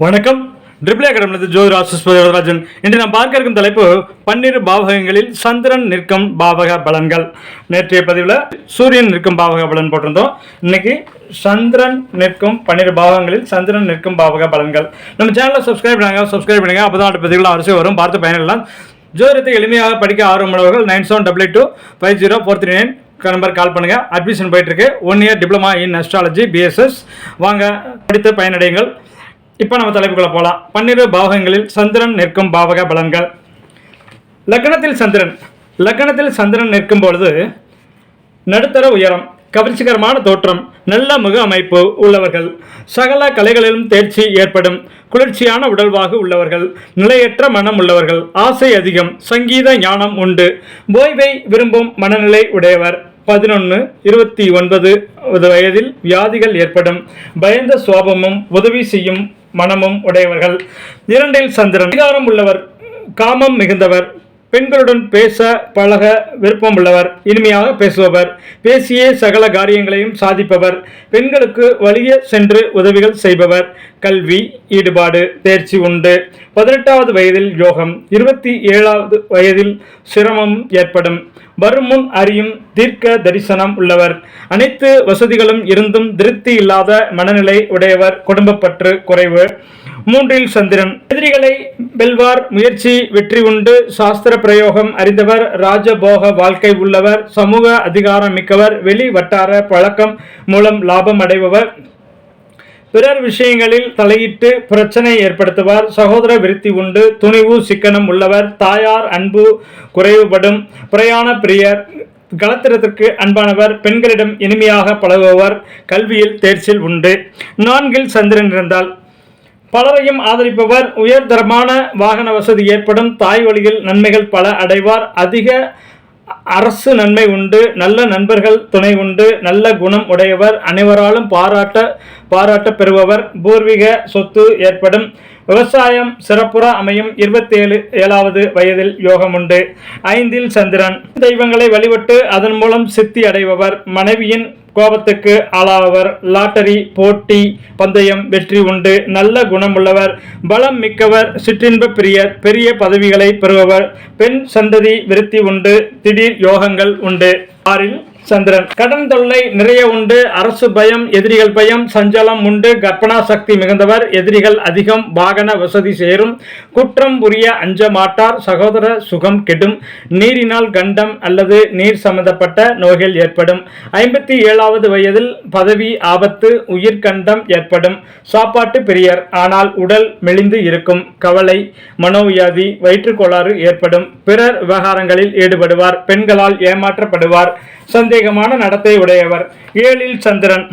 வணக்கம். ட்ரிபிள் அகாடமிலிருந்து ஜோதிராஜ் ராஜன் இன்று நாம் பார்க்க இருக்கும் தலைப்பு பன்னிரு பாவகங்களில் சந்திரன் நிற்கும் பாவக பலன்கள். நேற்றைய பதிவில் சூரியன் நிற்கும் பாவக பலன் போட்டிருந்தோம். இன்னைக்கு சந்திரன் நிற்கும் பன்னிரு பாவகங்களில் சந்திரன் நிற்கும் பாவக பலன்கள். நம்ம சேனலை சப்ஸ்கிரைப் பண்ணுங்க சப்ஸ்கிரைப் பண்ணுங்க. அப்போ தான் பதிவுகள் அரசு வரும். பார்த்து பயனிடலாம் ஜோதிடத்தை எளிமையாக படிக்க ஆர்வமுள்ளவர்கள் nine seven double eight two five zero four three nine number call பண்ணுங்கள் அட்மிஷன் போயிட்டுருக்கு one year diploma in astrology BSS வாங்க படித்து பயனடையுங்கள். இப்போ நம்ம தலைப்புக்குள்ள போகலாம் பன்னிரு பாவகங்களில் சந்திரன் நிற்கும் பாவக பலன்கள். லக்னத்தில் சந்திரன். லக்னத்தில் சந்திரன் நிற்கும் பொழுது நடுத்தர உயரம் கவர்ச்சிகரமான தோற்றம் நல்ல முக அமைப்பு உள்ளவர்கள். சகல கலைகளிலும் தேர்ச்சி ஏற்படும் குளிர்ச்சியான உடல்வாகு உள்ளவர்கள் நிலையற்ற மனம் உள்ளவர்கள் ஆசை அதிகம் சங்கீத ஞானம் உண்டு. ஓய்வை விரும்பும் மனநிலை உடையவர். பதினொன்று இருபத்தி ஒன்பது வயதில் வியாதிகள் ஏற்படும். பயந்த சுவாபமும் உதவி செய்யும் மனமும் உடையவர்கள். இரண்டில் சந்திரன். அதிகாரம் உள்ளவர் காமம் மிகுந்தவர். பெண்களுடன் பேச பழக விருப்பம் உள்ளவர். இனிமையாக பேசுபவர். பேசியே சகல காரியங்களையும் சாதிப்பவர். பெண்களுக்கு வழியே சென்று உதவிகள் செய்பவர். கல்வி ஈடுபாடு தேர்ச்சி உண்டு. பதினெட்டாவது வயதில் யோகம் இருபத்தி ஏழாவது வயதில் சிரமம் ஏற்படும். வரும் முன் அறியும் தீர்க்க தரிசனம் உள்ளவர். அனைத்து வசதிகளும் இருந்தும் திருப்தி இல்லாத மனநிலை உடையவர் குடும்பப்பற்று குறைவு. மூன்றில் சந்திரன் எதிரிகளை வெல்வார் முயற்சி வெற்றி உண்டு. சாஸ்திர பிரயோகம் அறிந்தவர் ராஜபோக வாழ்க்கை உள்ளவர் சமூக அதிகாரம் மிக்கவர் வெளி வட்டார பழக்கம் மூலம் லாபம் அடைபவர். பிறர் விஷயங்களில் தலையிட்டு பிரச்சனை ஏற்படுத்துவார். சகோதர விருத்தி உண்டு. துணிவு சிக்கனம் உள்ளவர். தாயார் அன்பு குறைவுபடும். பிரயாண பிரியர். கலத்திரத்திற்கு அன்பானவர். பெண்களிடம் இனிமையாக பழகுபவர். கல்வியில் தேர்ச்சில் உண்டு. நான்கில் சந்திரன் இருந்தால் பலரையும் ஆதரிப்பவர். உயர்தரமான வாகன வசதி ஏற்படும். தாய் வழியில் நன்மைகள் பல அடைவார். அதிக அரசு நன்மை உண்டு நல்ல நண்பர்கள் துணை உண்டு நல்ல குணம் உடையவர் அனைவராலும் பாராட்ட பாராட்ட பெறுபவர் பூர்வீக சொத்து ஏற்படும். விவசாயம் சிறப்புற அமையும். இருபத்தேழு ஏழாவது வயதில் யோகம் உண்டு. ஐந்தில் சந்திரன். தெய்வங்களை வழிபட்டு அதன் மூலம் சித்தி அடைபவர். மனைவியின் கோபத்துக்கு ஆளாவர். லாட்டரி போட்டி பந்தயம் வெற்றி உண்டு. நல்ல குணமுள்ளவர் பலம் மிக்கவர் சிற்றின்ப பிரியர் பெரிய பதவிகளை பெறுபவர். பெண் சந்ததி விருத்தி உண்டு. திடீர் யோகங்கள் உண்டு. ஆறில் சந்திரன். கடன் தொல்லை நிறைய உண்டு. அரசு பயம் எதிரிகள் பயம் சஞ்சலம் உண்டு. கற்பனா சக்தி மிகுந்தவர். எதிரிகள் அதிகம் வாகன வசதி சேரும். குற்றம் புரிய அஞ்ச மாட்டார். சகோதர சுகம் கெடும். நீரினால் கண்டம் அல்லது நீர் சம்பந்தப்பட்ட நோய்கள் ஏற்படும். ஐம்பத்தி ஏழாவது வயதில் பதவி ஆபத்து உயிர்கண்டம் ஏற்படும். சாப்பாட்டு பிரியர் ஆனால் உடல் மெலிந்து இருக்கும். கவலை மனோவியாதி வயிற்றுக்கோளாறு ஏற்படும். பிறர் விவகாரங்களில் ஈடுபடுவார். பெண்களால் ஏமாற்றப்படுவார். சந்தேகமான நடத்தை உடையவர். ஏழில் சந்திரன்.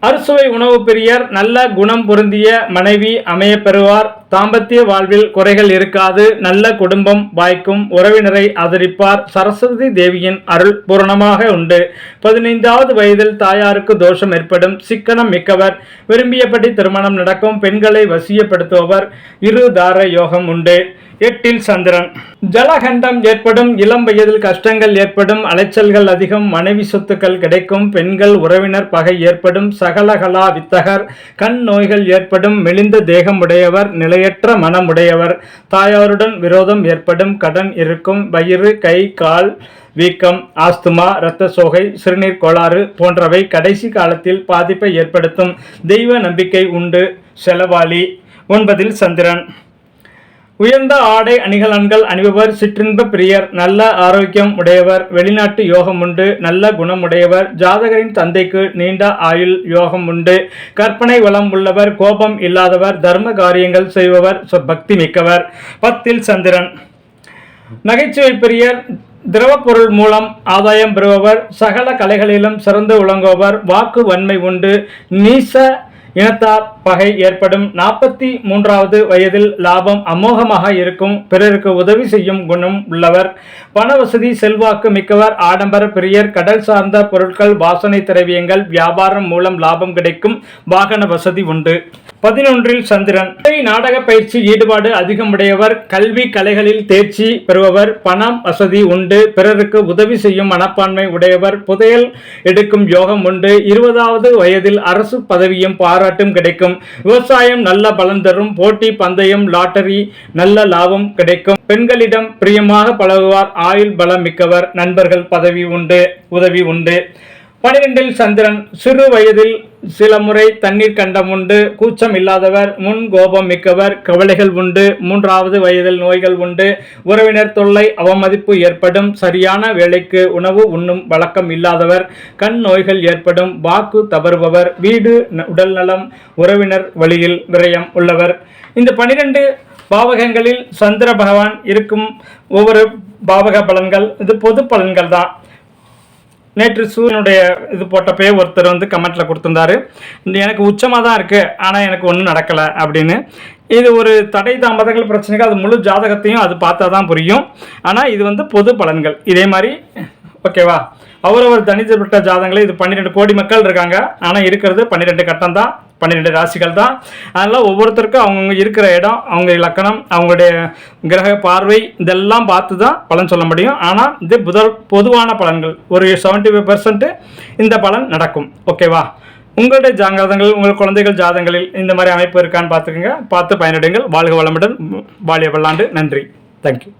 அறுசுவை உணவு பெரியர் நல்ல குணம் பொருந்திய மனைவி அமைய பெறுவார். தாம்பத்திய வாழ்வில் குறைகள் இருக்காது நல்ல குடும்பம் வாய்க்கும் உறவினரை ஆதரிப்பார். சரஸ்வதி தேவியின் அருள் பூரணமாக உண்டு. பதினைந்தாவது வயதில் தாயாருக்கு தோஷம் ஏற்படும். சிக்கனம் மிக்கவர். விரும்பியபடி திருமணம் நடக்கும். பெண்களை வசியப்படுத்துபவர். இரு தார யோகம் உண்டு. எட்டில் சந்திரன். ஜலகண்டம் ஏற்படும். இளம் வயதில் கஷ்டங்கள் ஏற்படும். அலைச்சல்கள் அதிகம். மனைவி சொத்துக்கள் கிடைக்கும். பெண்கள் உறவினர் பகை ஏற்படும். சகலகலா வித்தகர். கண் நோய்கள் ஏற்படும். மெலிந்த தேகம் உடையவர் நிலையற்ற மனமுடையவர். தாயாருடன் விரோதம் ஏற்படும். கடன் இருக்கும். வயிறு கை கால் வீக்கம் ஆஸ்துமா இரத்த சோகை சிறுநீர் கோளாறு போன்றவை கடைசி காலத்தில் பாதிப்பை ஏற்படுத்தும். தெய்வ நம்பிக்கை உண்டு. செலவாளி. ஒன்பதில் சந்திரன். உயர்ந்த ஆடை அணிகலன்கள் அணிபவர் சிற்றின்ப பிரியர் நல்ல ஆரோக்கியம் உடையவர் வெளிநாட்டு யோகம் உண்டு நல்ல குணம் உடையவர் ஜாதகரின் தந்தைக்கு நீண்ட ஆயுள் யோகம் உண்டு. கற்பனை வளம் உள்ளவர் கோபம் இல்லாதவர் தர்ம காரியங்கள் செய்பவர் பக்தி மிக்கவர். பத்தில் சந்திரன். நகைச்சுவை பிரியர் திரவப்பொருள் மூலம் ஆதாயம் பெறுபவர் சகல கலைகளிலும் சிறந்து விளங்குபவர் வாக்கு வன்மை உண்டு. நீச இனத்தார் பகை ஏற்படும். நாற்பத்தி மூன்றாவது வயதில் லாபம் அமோகமாக இருக்கும். பிறருக்கு உதவி செய்யும் குணம் உள்ளவர். பண வசதி செல்வாக்கு மிக்கவர். ஆடம்பர பிரியர் கடல் சார்ந்த பொருட்கள் வாசனை திரவியங்கள் வியாபாரம் மூலம் லாபம் கிடைக்கும். வாகன வசதி உண்டு. பதினொன்றில் சந்திரன். நாடக பயிற்சி ஈடுபாடு அதிகம் உடையவர் கல்வி கலைகளில் தேர்ச்சி பெறுபவர். பணம் வசதி உண்டு. பிறருக்கு உதவி செய்யும் மனப்பான்மை உடையவர். புதையல் எடுக்கும் யோகம் உண்டு. இருபதாவது வயதில் அரசு பதவியும் பாராட்டும் கிடைக்கும். விவசாயம் நல்ல பலன் தரும் போட்டி பந்தயம் லாட்டரி நல்ல லாபம் கிடைக்கும். பெண்களிடம் பிரியமாக பழகுவார் ஆயுள் பலம் மிக்கவர் நண்பர்கள் பதவி உண்டு உதவி உண்டு. பனிரெண்டில் சந்திரன் சிறு வயதில் சில முறை தண்ணீர் கண்டம் உண்டு. கூச்சம் இல்லாதவர் முன் கோபம் மிக்கவர் கவலைகள் உண்டு. மூன்றாவது வயதில் நோய்கள் உண்டு. உறவினர் தொல்லை அவமதிப்பு ஏற்படும். சரியான வேலைக்கு உணவு உண்ணும் வழக்கம் இல்லாதவர் கண் நோய்கள் ஏற்படும். வாக்கு தவறுபவர் வீடு ந- உடல்நலம் உறவினர் வழியில் விரயம் உள்ளவர். இந்த பனிரெண்டு பாவகங்களில் சந்திர பகவான் இருக்கும் ஒவ்வொரு பாவக பலன்கள் இது பொது பலன்கள் தான் நேற்று சூரியனுடைய இது போட்டப்பே ஒருத்தர் வந்து கமெண்ட்ல கொடுத்திருந்தாரு. எனக்கு உச்சமாக தான் இருக்கு ஆனால் எனக்கு ஒன்றும் நடக்கலை அப்படின்னு. இது ஒரு தடை தாமதங்கள் பிரச்சனைக்கு அது முழு ஜாதகத்தையும் அது பார்த்தா தான் புரியும். ஆனால் இது வந்து பொது பலன்கள். இதே மாதிரி ஓகேவா அவரவர் தனித்தப்பட்ட ஜாதகங்களே இது பன்னிரெண்டு கோடி மக்கள் இருக்காங்க. ஆனால் இருக்கிறது பன்னிரெண்டு கட்டம் தான். பன்னிரெண்டு ராசிகள் தான். அதனால் ஒவ்வொருத்தருக்கும் அவங்கவுங்க இருக்கிற இடம் அவங்க இலக்கணம் அவங்களுடைய கிரக பார்வை இதெல்லாம் பார்த்து தான் பலன் சொல்ல முடியும். ஆனால் இது புதல் பொதுவான பலன்கள். ஒரு செவன்ட்டி ஃபைவ் இந்த பலன் நடக்கும். ஓகேவா உங்களுடைய ஜாதகங்கள் உங்கள் குழந்தைகள் ஜாதகங்களில் இந்த மாதிரி அமைப்பு இருக்கான்னு பார்த்துக்கோங்க. பார்த்து பயனடைங்கள் வாழ்க வளமுடன். வாழிய வல்லாண்டு நன்றி. தேங்க்யூ